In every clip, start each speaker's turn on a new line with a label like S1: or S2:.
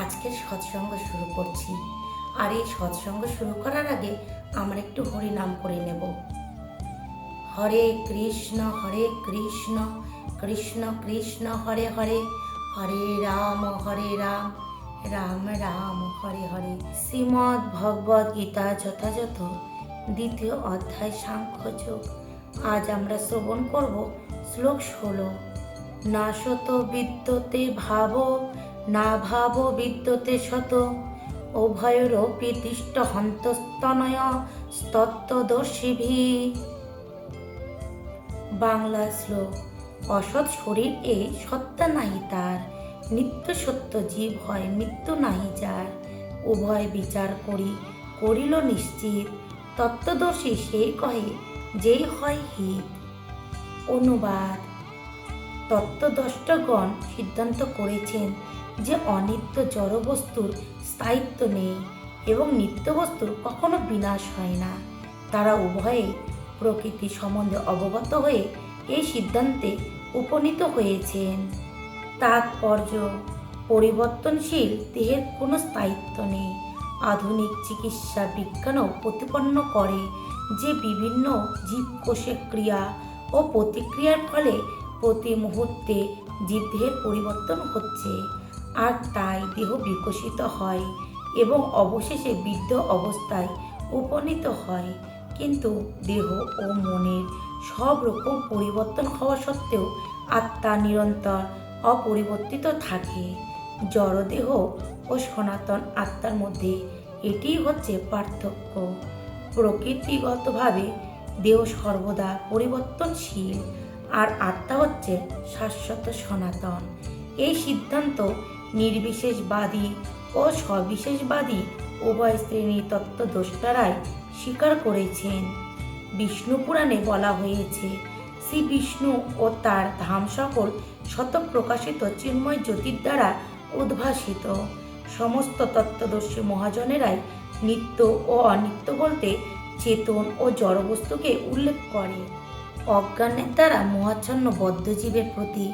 S1: আজকের সৎসঙ্গ শুরু করছি আর এই সৎসঙ্গ শুরু করার আগে আমরা একটু হরিনাম করে নেব হরে কৃষ্ণ হরে কৃষ্ণ কৃষ্ণ কৃষ্ণ হরে হরে হরে রাম হরে রাম রাম রাম হরে হরে শ্রীমদ্ ভগবদ গীতা যথাযথ দ্বিতীয় অধ্যায় সাংখ্যযোগ আজ আমরা শ্রবণ করব শ্লোক ষোলো নাশত বিদ্যতে ভাব না ভাব বিদ্যতে শত উভয়রপি তিষ্ঠ হন্তস্তনয় স্তত্ত্বদর্শিভি বাংলা শ্লোক অসৎ শরীর এ সত্তা নাহি তার নিত্য সত্য জীব হয় মৃত্যু নাহি যার উভয় বিচার করি করিল নিশ্চিত তত্ত্বদর্শী সেই কহে যেই হয় হিত অনুবাদ তত্ত্বদষ্টগণ সিদ্ধান্ত করেছেন যে অনিত্য জড়বস্তুর স্থায়িত্ব নেই এবং নিত্যবস্তুর কখনো বিনাশ হয় না তারা উভয়ে প্রকৃতি সম্বন্ধে অবগত হয়ে এই সিদ্ধান্তে উপনীত হয়েছেন তাৎপর্য পরিবর্তনশীল দেহের কোনো স্থায়িত্ব নেই আধুনিক চিকিৎসা বিজ্ঞানও প্রতিপন্ন করে যে বিভিন্ন জীবকোষের ক্রিয়া ও প্রতিক্রিয়ার ফলে প্রতি মুহূর্তে জীব দেহের পরিবর্তন হচ্ছে আর তাই দেহ বিকশিত হয় এবং অবশেষে বৃদ্ধ অবস্থায় উপনীত হয় কিন্তু দেহ ও মনের সব রকম পরিবর্তন হওয়া সত্ত্বেও আত্মা নিরন্তর অপরিবর্তিত থাকে জড়দেহ ও সনাতন আত্মার মধ্যে এটি হচ্ছে পার্থক্য প্রকৃতিগতভাবে দেহ সর্বদা পরিবর্তনশীল আর আত্মা হচ্ছে শাশ্বত সনাতন এই সিদ্ধান্ত নির্বিশেষবাদী ও সবিশেষবাদী উভয় শ্রেণীর তত্ত্বদ্রষ্টারাই স্বীকার করেছেন বিষ্ণু পুরাণে বলা হয়েছে শ্রী বিষ্ণু ও তার ধাম সকল শতপ্রকাশিত চিন্ময় জ্যোতির দ্বারা উদ্ভাসিত সমস্ত তত্ত্বদর্শী মহাজনেরাই নিত্য ও অনিত্য বলতে চেতন ও জড়বস্তুকে উল্লেখ করে অজ্ঞানের দ্বারা মহাচ্ছন্ন বদ্ধজীবের প্রতি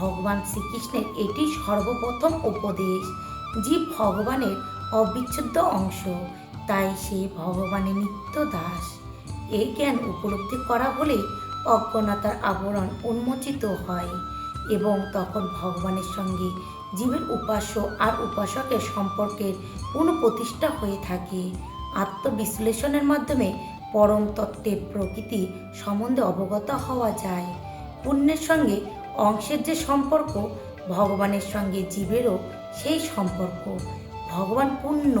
S1: ভগবান শ্রীকৃষ্ণের এটি সর্বপ্রথম উপদেশ জীব ভগবানের অবিচ্ছেদ্য অংশ তাই সে ভগবানের নিত্য দাস এই জ্ঞান উপলব্ধি করা হলে অজ্ঞানতার আবরণ উন্মোচিত হয় এবং তখন ভগবানের সঙ্গে জীবের উপাস্য আর উপাসকের সম্পর্কের প্রতিষ্ঠা হয়ে থাকে আত্মবিশ্লেষণের মাধ্যমে পরম তত্ত্বের প্রকৃতি সম্বন্ধে অবগত হওয়া যায় পুণ্যের সঙ্গে অংশের যে সম্পর্ক ভগবানের সঙ্গে জীবেরও সেই সম্পর্ক ভগবান পূর্ণ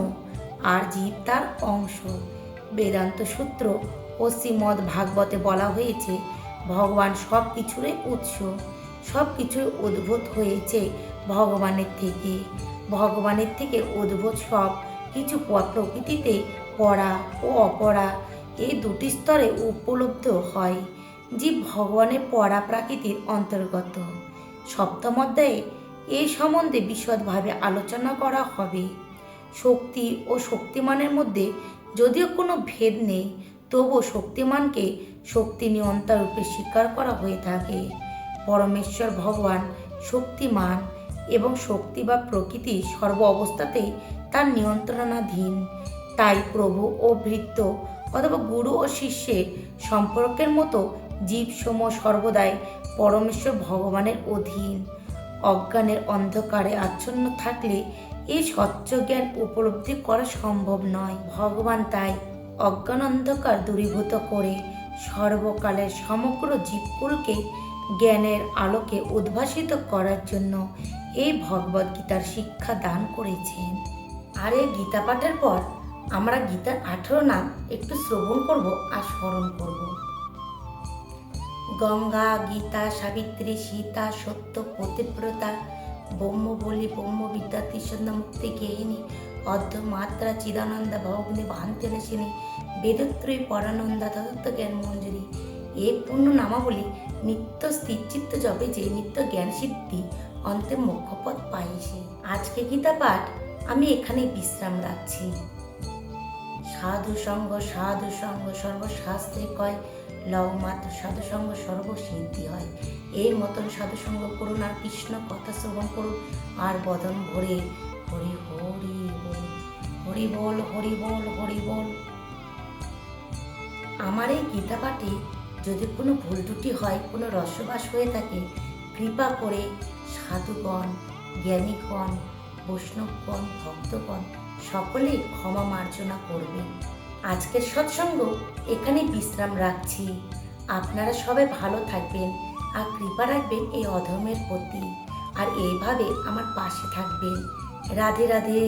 S1: আর জীব তার অংশ বেদান্ত সূত্র ও শ্রীমদ ভাগবতে বলা হয়েছে ভগবান সব কিছুরই উৎস সব কিছুর উদ্ভূত হয়েছে ভগবানের থেকে ভগবানের থেকে উদ্ভূত সব কিছু প্রকৃতিতে পড়া ও অপরা এই দুটি স্তরে উপলব্ধ হয় জীব ভগবানের পরা প্রাকৃতির অন্তর্গত সপ্তম অধ্যায়ে এ সম্বন্ধে বিশদভাবে আলোচনা করা হবে শক্তি ও শক্তিমানের মধ্যে যদিও কোনো ভেদ নেই তবুও শক্তিমানকে শক্তি নিয়ন্ত্রণ রূপে স্বীকার করা হয়ে থাকে পরমেশ্বর ভগবান শক্তিমান এবং শক্তি বা প্রকৃতি সর্ব অবস্থাতেই তার নিয়ন্ত্রণাধীন তাই প্রভু ও ভৃত্য অথবা গুরু ও শিষ্যের সম্পর্কের মতো জীবসম সর্বদাই পরমেশ্বর ভগবানের অধীন অজ্ঞানের অন্ধকারে আচ্ছন্ন থাকলে এই স্বচ্ছ জ্ঞান উপলব্ধি করা সম্ভব নয় ভগবান তাই অজ্ঞান অন্ধকার দূরীভূত করে সর্বকালের সমগ্র জীবকুলকে জ্ঞানের আলোকে উদ্ভাসিত করার জন্য এই ভগবদ গীতার শিক্ষা দান করেছেন আর এই গীতা পাঠের পর আমরা গীতার আঠেরো নাম একটু শ্রবণ করব আর স্মরণ করব গঙ্গা গীতা সাবিত্রী সীতা সত্য প্রতিব্রতা ব্রহ্ম বলি ব্রহ্ম বিদ্যা তৃষ্ণ মুক্তি কেহিনী অর্ধ মাত্রা চিদানন্দা ভগ্নে ভান্তে নেশিনী বেদত্রয়ী পরানন্দা তদত্ত জ্ঞান মঞ্জুরি এ পূর্ণ নামাবলি নিত্য স্থিরচিত্ত জবে যে নিত্য জ্ঞান সিদ্ধি অন্তে মুখ্যপথ পাইছে আজকে গীতা পাঠ আমি এখানে বিশ্রাম রাখছি সাধু সঙ্গ সাধু সঙ্গ সর্বশাস্ত্রে কয় সাধুসঙ্গ সদসঙ্গ সর্বসিদ্ধি হয় এই মতন সদসঙ্গ করুন আর কৃষ্ণ কথা শ্রবণ করুন আর বদন ভরে হরি হরি বল হরি বল হরি বল হরি বল আমার এই গীতা পাঠে যদি কোনো ভুল ত্রুটি হয় কোনো রসবাস হয়ে থাকে কৃপা করে সাধুগণ জ্ঞানীগণ বৈষ্ণবগণ ভক্তগণ সকলেই ক্ষমা মার্জনা করবেন আজকের সৎসঙ্গ এখানে বিশ্রাম রাখছি আপনারা সবাই ভালো থাকবেন আর কৃপা রাখবেন এই অধর্মের প্রতি আর এইভাবে আমার পাশে থাকবেন রাধে রাধে